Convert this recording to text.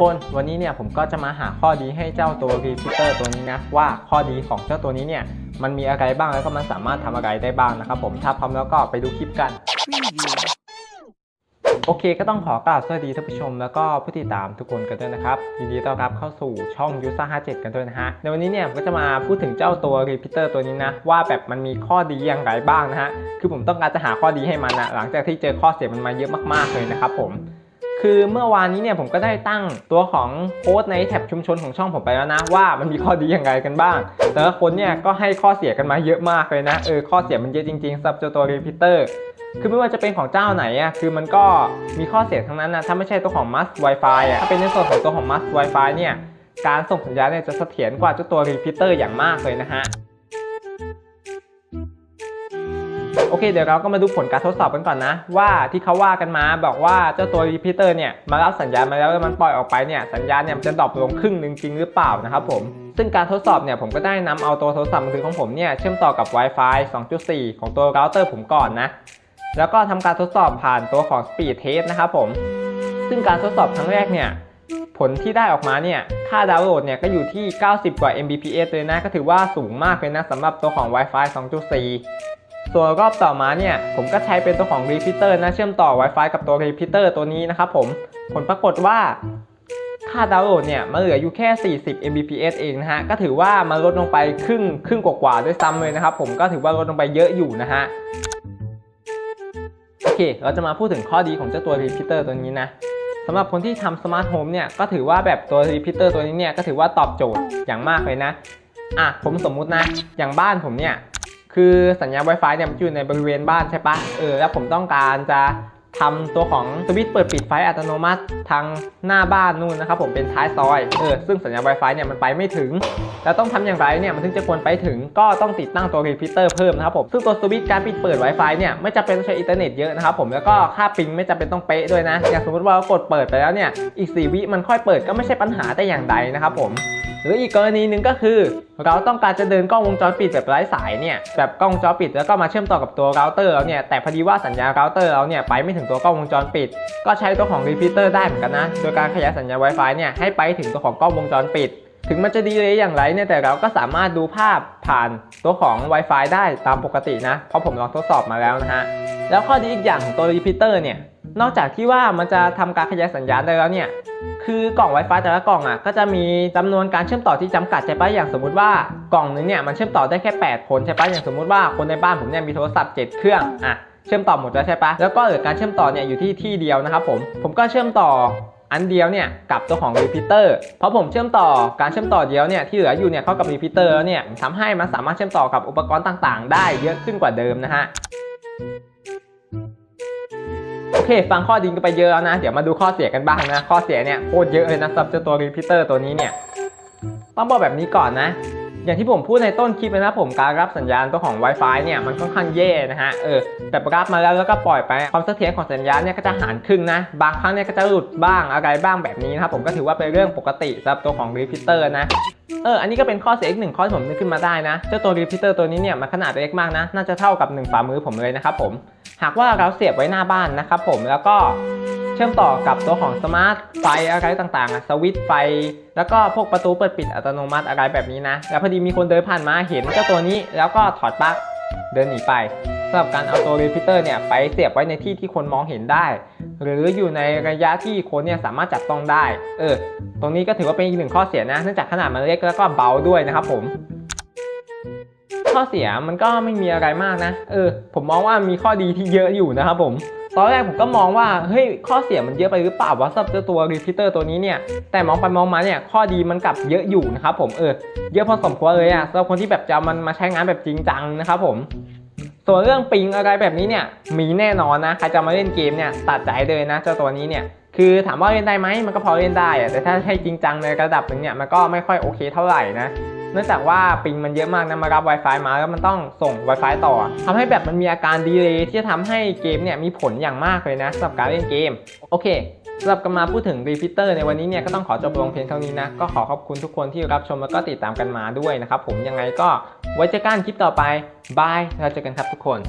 คนวันนี้เนี่ยผมก็จะมาหาข้อดีให้เจ้าตัวรีพิเตอร์ตัวนี้นะว่าข้อดีของเจ้าตัวนี้เนี่ยมันมีอะไรบ้างแล้วก็มันสามารถทำอะไรได้บ้างนะครับผมถ้าพร้อมแล้วก็ไปดูคลิปกัน โอเคก็ต้องขอกราบสวัสดีท่านผู้ชม แล้วก็ผู้ติดตามทุกคนกันด้วยนะครับยินดีต้อนรับเข้าสู่ช่องยูซ่า57 กันด้วยนะฮะในวันนี้เนี่ยก็จะมาพูดถึงเจ้าตัวรีพิเตอร์ตัวนี้นะว่าแบบมันมีข้อดีอย่างไรบ้างนะฮะคือผมต้องการจะหาข้อดีให้มันนะหลังจากที่เจอข้อเสียมันมาเยอะมากๆเลยนะครับผม คือเมื่อวานนี้เนี่ยผมก็ได้ตั้งตัวของโพสในแท็บชุมชนของช่องผมไปแล้วนะ ว่ามันมีข้อดีอย่างไรกันบ้าง แต่ละคนเนี่ยก็ให้ข้อเสียกันมาเยอะมากเลยนะเออข้อเสียมันเยอะจริงๆสำหรับเจ้าตัวรีพิเตอร์คือไม่ว่าจะเป็นของเจ้าไหนอะคือมันก็มีข้อเสียทั้งนั้นนะถ้าไม่ใช่ตัวของ Must Wi-Fi อะถ้าเป็นในส่วนของตัวของ Must Wi-Fi เนี่ยการส่งสัญญาณเนี่ยจะเสถียรกว่าเจ้าตัว Repeater อย่างมากเลยนะฮะ โอเค เดี๋ยวเราก็มาดูผลการทดสอบกันก่อนนะ ว่าที่เขาว่ากันมาบอกว่าเจ้าตัว Repeater เนี่ยมารับสัญญาณมาแล้วมันปล่อยออกไปเนี่ยสัญญาณเนี่ยมันจะดรอปลงครึ่งหนึ่งจริงหรือเปล่านะครับผมซึ่งการทดสอบเนี่ยผมก็ได้นำเอาตัวโทรศัพท์มือถือของผมเนี่ยเชื่อมต่อกับ Wi-Fi 2.4 ของตัวเราเตอร์ผมก่อนนะแล้วก็ทำการทดสอบผ่านตัวของ Speed Test นะครับผมซึ่งการทดสอบครั้งแรกเนี่ยผลที่ได้ออกมาเนี่ยค่าดาวน์โหลดเนี่ยก็อยู่ที่ 90 กว่า Mbps เลยนะ ก็ถือว่าสูงมากเลยนะสำหรับตัวของ Wi-Fi 2.4 ส่วนรอบต่อมาเนี่ยผมก็ใช้เป็นตัวของ Repeater นะเชื่อมต่อ Wi-Fi กับตัว Repeater ตัวนี้นะครับผมผลปรากฏว่าค่าดาวน์โหลดเนี่ยมาเหลืออยู่แค่ 40 Mbps เองนะฮะ ก็ถือว่ามันลดลงไปครึ่งครึ่งกว่าๆด้วยซ้ำเลยนะครับผมก็ถือว่าลดลงไปเยอะอยู่นะฮะ โอเค เราจะมาพูดถึงข้อดีของเจ้าตัว Repeater ตัวนี้นะสำหรับคนที่ทำสมาร์ทโฮมเนี่ยก็ถือว่าแบบตัว Repeater ตัวนี้เนี่ยก็ถือว่าตอบโจทย์อย่างมากเลยนะ อะผมสมมุตินะ อย่างบ้านผมเนี่ย คือสัญญาณ Wi-Fi เนี่ยมันอยู่ในบริเวณบ้านใช่ปะเออแล้วผมต้องการจะทำตัวของสวิตช์เปิดปิดไฟอัตโนมัติทางหน้าบ้านนู่นนะครับผมเป็นท้ายซอยเออซึ่งสัญญาณ Wi-Fi เนี่ยมันไปไม่ถึง แล้วต้องทำอย่างไรเนี่ยมันถึงจะควรไปถึงก็ต้องติดตั้งตัว repeater เพิ่มนะครับผมซึ่งตัวสวิตช์การปิดเปิด Wi-Fi เนี่ยไม่จำเป็นต้องใช้อินเทอร์เน็ตเยอะนะครับผมแล้วก็ค่าปิงไม่จำเป็นต้องเป๊ะด้วยนะอย่างสมมติว่าเรากดเปิดไปแล้วเนี่ยอีก 4 วิมันค่อยเปิดก็ไม่ใช่ปัญหาแต่อย่างใดนะครับผม หรืออีกกรณีหนึ่งก็คือ เราต้องการจะเดินกล้องวงจรปิดแบบไร้สายเนี่ยแบบกล้องวงจรปิดแล้วก็มาเชื่อมต่อกับตัวเราเตอร์แล้วเนี่ยแต่พอดีว่าสัญญาณเราเตอร์เราเนี่ยไปไม่ถึงตัวกล้องวงจรปิด ก็ใช้ตัวของ repeater ได้เหมือนกันนะโดยการขยายสัญญาณ Wi-Fi เนี่ยให้ไปถึงตัวของกล้องวงจรปิด ถึงมันจะดีเลยอย่างไรเนี่ยแต่เราก็สามารถดูภาพผ่านตัวของ Wi-Fi ได้ตามปกตินะเพราะผมลองทดสอบมาแล้วนะฮะแล้วข้อดีอีกอย่างของตัว repeater เนี่ย นอกจากที่ว่ามันจะทำการขยายสัญญาณได้แล้วเนี่ย คือกล่อง Wi-Fi แต่ละกล่องอะก็จะมีจำนวนการเชื่อมต่อที่จำกัดใช่ปะอย่างสมมุติว่ากล่องนึงเนี่ยมันเชื่อมต่อได้แค่ 8 คนใช่ปะอย่างสมมุติว่าคนในบ้านผมเนี่ยมีโทรศัพท์ 7 เครื่องอะเชื่อมต่อหมดแล้วใช่ปะแล้วก็เหลือการเชื่อมต่อเนี่ยอยู่ที่ที่เดียวนะครับผมผมก็เชื่อมต่ออันเดียวเนี่ยกับตัวของ repeater เพราะผมเชื่อมต่อการเชื่อมต่อเดียวเนี่ยที่เหลืออยู่เนี่ยเข้ากับ repeater แล้วเนี่ยทำให้มันสามารถเชื่อมต่อกับอุปกรณ์ต่างๆ ได้เยอะขึ้นกว่าเดิมนะฮะ เคฟังข้อดีกันไปเยอะแล้วนะ เดี๋ยวมาดูข้อเสียกันบ้างนะ ข้อเสียเนี่ยโคตรเยอะเลยนะสำหรับเจ้าตัวรีพิเตอร์ตัวนี้เนี่ย ต้องบอกแบบนี้ก่อนนะ อย่างที่ผมพูดในต้นคลิปนะผมการรับสัญญาณตัวของ Wi-Fi เนี่ยมันค่อนข้างแย่นะฮะเออแบบรับมาแล้วแล้วก็ปล่อยไปความเสถียรของสัญญาณเนี่ยก็จะหารครึ่งนะ บางครั้งเนี่ยก็จะหลุดบ้างอะไรบ้างแบบนี้นะครับผมก็ถือว่าเป็นเรื่องปกติสำหรับตัวของ repeater นะเออ อันนี้ก็เป็นข้อเสียอีกหนึ่งข้อที่ผมนึกขึ้นมาได้นะ เจ้าตัว repeater ตัวนี้เนี่ยมันขนาดเล็กมากนะ น่าจะเท่ากับ 1 ฝ่ามือผมเลยนะครับผม หากว่าเราเสียบไว้หน้าบ้านนะครับผม แล้วก็ ชื่อมต่อกับตัวของสมาร์ทไฟอะไรต่างๆสวิตช์ไฟ แล้วก็พวกประตูเปิดปิดอัตโนมัติอะไรแบบนี้นะ แล้วพอดีมีคนเดินผ่านมาเห็นเจ้าตัวนี้ แล้วก็ถอดปลั๊กเดินหนีไปสำหรับการเอาตัว repeater เนี่ยไปเสียบไว้ในที่ที่คนมองเห็นได้ หรืออยู่ในระยะที่คนเนี่ยสามารถจับต้องได้ เออ ตรงนี้ก็ถือว่าเป็นอีกหนึ่งข้อเสียนะ เนื่องจากขนาดมันเล็กแล้วก็เบาด้วยนะครับผม ข้อเสียมันก็ไม่มีอะไรมากนะ เออ ผมมองว่ามีข้อดีที่เยอะอยู่นะครับผม ตอนแรกผมก็มองว่าเฮ้ยข้อเสียมันเยอะไปหรือเปล่าวะสำหรับเจ้าตัว repeater ตัวนี้เนี่ยแต่มองไปมองมาเนี่ยข้อดีมันกลับเยอะอยู่นะครับผมเออเยอะพอสมควรเลยอะสำหรับคนที่แบบจะมันมาใช้งานแบบจริงจังนะครับผมส่วนเรื่องปิงอะไรแบบนี้เนี่ยมีแน่นอนนะใครจะมาเล่นเกมเนี่ยตัดใจเลยนะเจ้าตัวนี้เนี่ยคือถามว่าเล่นได้ไหมมันก็พอเล่นได้อะแต่ถ้าให้จริงจังในระดับหนึ่งเนี่ยมันก็ไม่ค่อยโอเคเท่าไหร่นะ เนื่องจากว่าปิงมันเยอะมากนะมารับ Wi-Fi มาแล้วมันต้องส่ง Wi-Fi ต่อทำให้แบบมันมีอาการดีเลย์ที่จะทำให้เกมเนี่ยมีผลอย่างมากเลยนะสำหรับการเล่นเกม โอเคสำหรับกันมาพูดถึงรีพิเตอร์ในวันนี้เนี่ยก็ต้องขอจบลงเพียงเท่านี้นะ ก็ขอขอบคุณทุกคนที่รับชมแล้วก็ติดตามกันมาด้วยนะครับผมยังไงก็ไว้เจอกันคลิปต่อไปบายแล้วเจอกันครับทุกคน